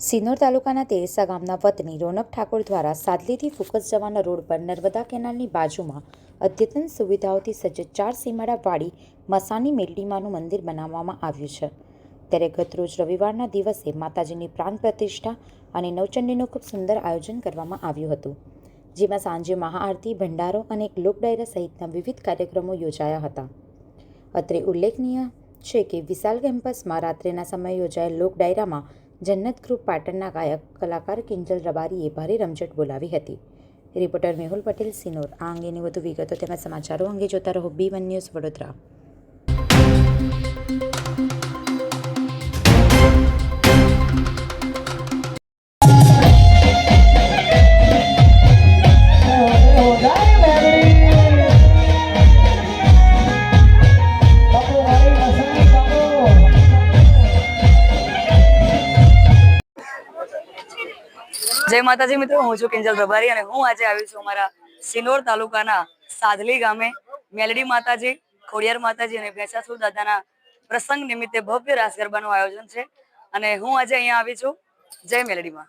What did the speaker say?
સિનોર તાલુકાના તેરસા ગામના વતની રોનક ઠાકોર દ્વારા સાદલીથી ફુકસ જવાના રોડ પર નર્મદા કેનાલની બાજુમાં અદ્યતન સુવિધાઓથી સજ્જ ચાર સીમાડાવાળી મસાની મેલડીમાનું મંદિર બનાવવામાં આવ્યું છે. ત્યારે ગતરોજ રવિવારના દિવસે માતાજીની પ્રાણ પ્રતિષ્ઠા અને નવચંડીનું ખૂબ સુંદર આયોજન કરવામાં આવ્યું હતું. જેમાં સાંજે મહાઆરતી, ભંડારો અને એક લોક સહિતના વિવિધ કાર્યક્રમો યોજાયા હતા. અત્રે ઉલ્લેખનીય છે કે વિશાલ કેમ્પસમાં રાત્રિના સમયે યોજાયેલ લોક ડાયરામાં જન્નત ગ્રુપ પાટણના ગાયક કલાકાર કિંજલ રબારીએ ભારે રમઝટ બોલાવી હતી. રિપોર્ટર મેહુલ પટેલ, સિનોર આ અંગેની વધુ વિગતો તેમજ સમાચારો અંગે જોતા રહો બી વન ન્યૂઝ વડોદરા. જય માતાજી મિત્રો, હું છું કિંજલ પ્રભારી અને હું આજે આવી છું અમારા સિનોર તાલુકાના સાધલી ગામે, મેલડી માતાજી, ખોડિયાર માતાજી અને ભેંસાસુર દાદાના પ્રસંગ નિમિત્તે ભવ્ય રાસ ગરબાનું આયોજન છે. અને હું આજે અહીંયા આવી છું. જય મેલડીમાં.